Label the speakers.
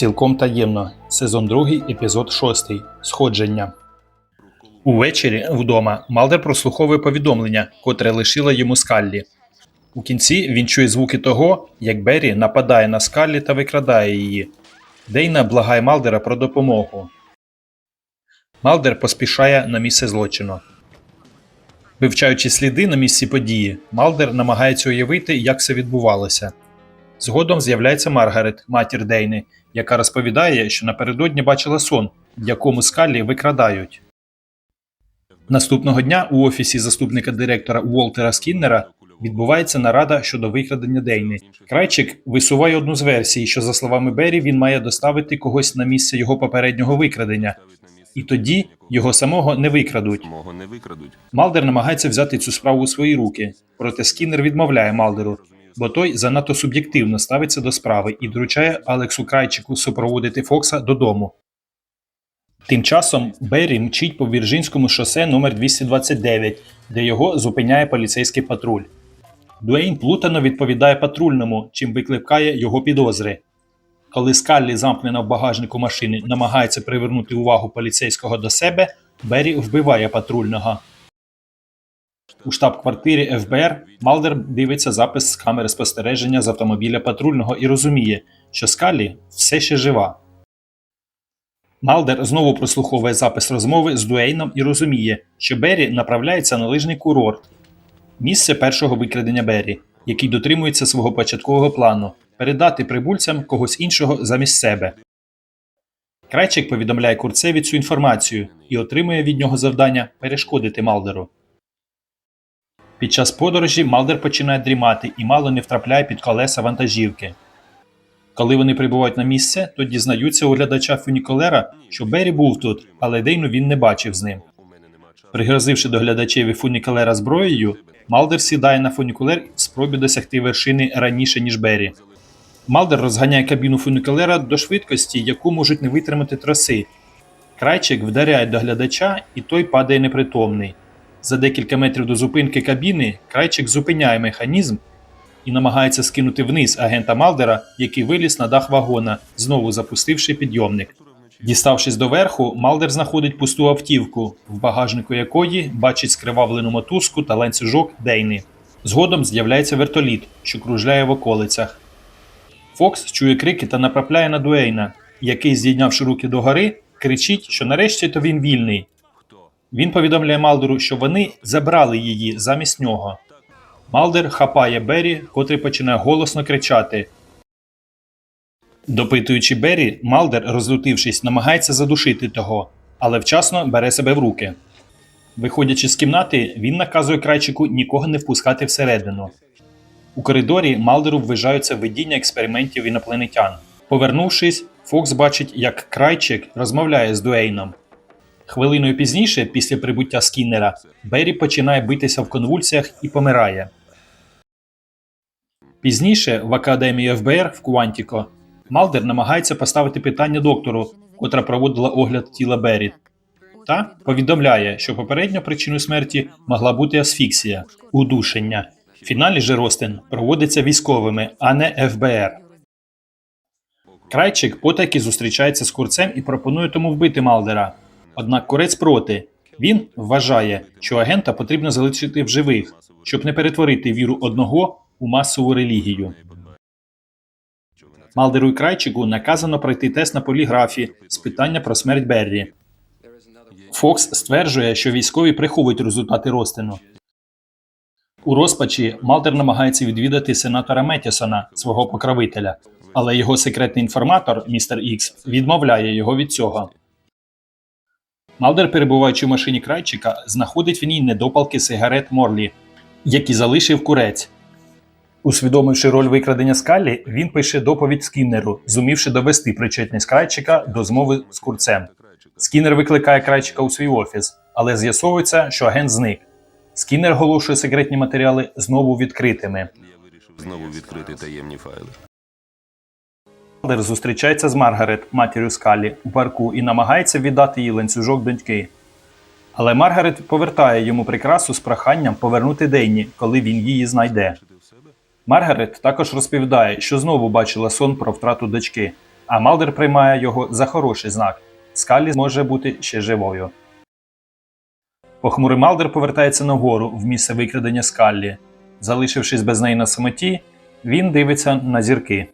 Speaker 1: Цілком таємно. Сезон 2, епізод 6. Сходження. Увечері вдома Малдер прослуховує повідомлення, котре лишила йому Скаллі. У кінці він чує звуки того, як Беррі нападає на Скаллі та викрадає її. Дейна благає Малдера про допомогу. Малдер поспішає на місце злочину. Вивчаючи сліди на місці події, Малдер намагається уявити, як все відбувалося. Згодом з'являється Маргарет, матір Дейни, яка розповідає, що напередодні бачила сон, в якому скалі викрадають. Наступного дня у офісі заступника директора Уолтера Скіннера відбувається нарада щодо викрадення Дейни. Крайчик висуває одну з версій, що, за словами Беррі, він має доставити когось на місце його попереднього викрадення, і тоді його самого не викрадуть. Малдер намагається взяти цю справу у свої руки, проте Скіннер відмовляє Малдеру, бо той занадто суб'єктивно ставиться до справи і доручає Алексу Крайчику супроводити Фокса додому. Тим часом Беррі мчить по Вірджинському шосе номер 229, де його зупиняє поліцейський патруль. Дуейн плутано відповідає патрульному, чим викликає його підозри. Коли Скаллі, замкнена в багажнику машини, намагається привернути увагу поліцейського до себе, Беррі вбиває патрульного. У штаб-квартирі ФБР Малдер дивиться запис з камери спостереження з автомобіля патрульного і розуміє, що Скаллі все ще жива. Малдер знову прослуховує запис розмови з Дуейном і розуміє, що Беррі направляється на лижний курорт, місце першого викрадення Беррі, який дотримується свого початкового плану передати прибульцям когось іншого замість себе. Крайчик повідомляє курцеві цю інформацію і отримує від нього завдання перешкодити Малдеру. Під час подорожі Малдер починає дрімати і мало не втрапляє під колеса вантажівки. Коли вони прибувають на місце, то дізнаються у глядача фунікулера, що Беррі був тут, але Дейну він не бачив з ним. Пригрозивши до глядачеві фунікулера зброєю, Малдер сідає на фунікулер в спробі досягти вершини раніше, ніж Беррі. Малдер розганяє кабіну фунікулера до швидкості, яку можуть не витримати троси. Крайчик вдаряє до глядача, і той падає непритомний. За декілька метрів до зупинки кабіни Крайчик зупиняє механізм і намагається скинути вниз агента Малдера, який виліз на дах вагона, знову запустивши підйомник. Діставшись до верху, Малдер знаходить пусту автівку, в багажнику якої бачить скривавлену мотузку та ланцюжок Дейни. Згодом з'являється вертоліт, що кружляє в околицях. Фокс чує крики та направляє на Дуейна, який, здійнявши руки догори, кричить, що нарешті то він вільний. Він повідомляє Малдеру, що вони забрали її замість нього. Малдер хапає Беррі, котрий починає голосно кричати. Допитуючи Беррі, Малдер, розлютившись, намагається задушити того, але вчасно бере себе в руки. Виходячи з кімнати, він наказує крайчику нікого не впускати всередину. У коридорі Малдеру ввижаються видіння експериментів інопланетян. Повернувшись, Фокс бачить, як крайчик розмовляє з Дуейном. Хвилиною пізніше, після прибуття Скіннера, Беррі починає битися в конвульсіях і помирає. Пізніше в Академії ФБР в Куантіко Малдер намагається поставити питання доктору, котра проводила огляд тіла Беррі. Та повідомляє, що попередньо причиною смерті могла бути асфіксія, удушення. Фіналі же розтин проводиться військовими, а не ФБР. Крайчик потайки зустрічається з курцем і пропонує тому вбити Малдера. Однак курець проти. Він вважає, що агента потрібно залишити в живих, щоб не перетворити віру одного у масову релігію. Малдеру і Крайчику наказано пройти тест на поліграфі з питання про смерть Беррі. Фокс стверджує, що військові приховують результати розтину. У розпачі Малдер намагається відвідати сенатора Метісона, свого покровителя, але його секретний інформатор, містер Ікс, відмовляє його від цього. Малдер, перебуваючи в машині крайчика, знаходить в ній недопалки сигарет Морлі, які залишив курець. Усвідомивши роль викрадення скалі, він пише доповідь Скіннеру, зумівши довести причетність крайчика до змови з курцем. Скіннер викликає крайчика у свій офіс, але з'ясовується, що агент зник. Скіннер оголошує секретні матеріали знову відкритими.
Speaker 2: Знову відкрити таємні файли.
Speaker 1: Малдер зустрічається з Маргарет, матір'ю Скалі, у парку і намагається віддати їй ланцюжок доньки. Але Маргарет повертає йому прикрасу з проханням повернути Дейні, коли він її знайде. Маргарет також розповідає, що знову бачила сон про втрату дочки, а Малдер приймає його за хороший знак. Скалі може бути ще живою. Похмурий Малдер повертається нагору в місце викрадення Скаллі. Залишившись без неї на самоті, він дивиться на зірки.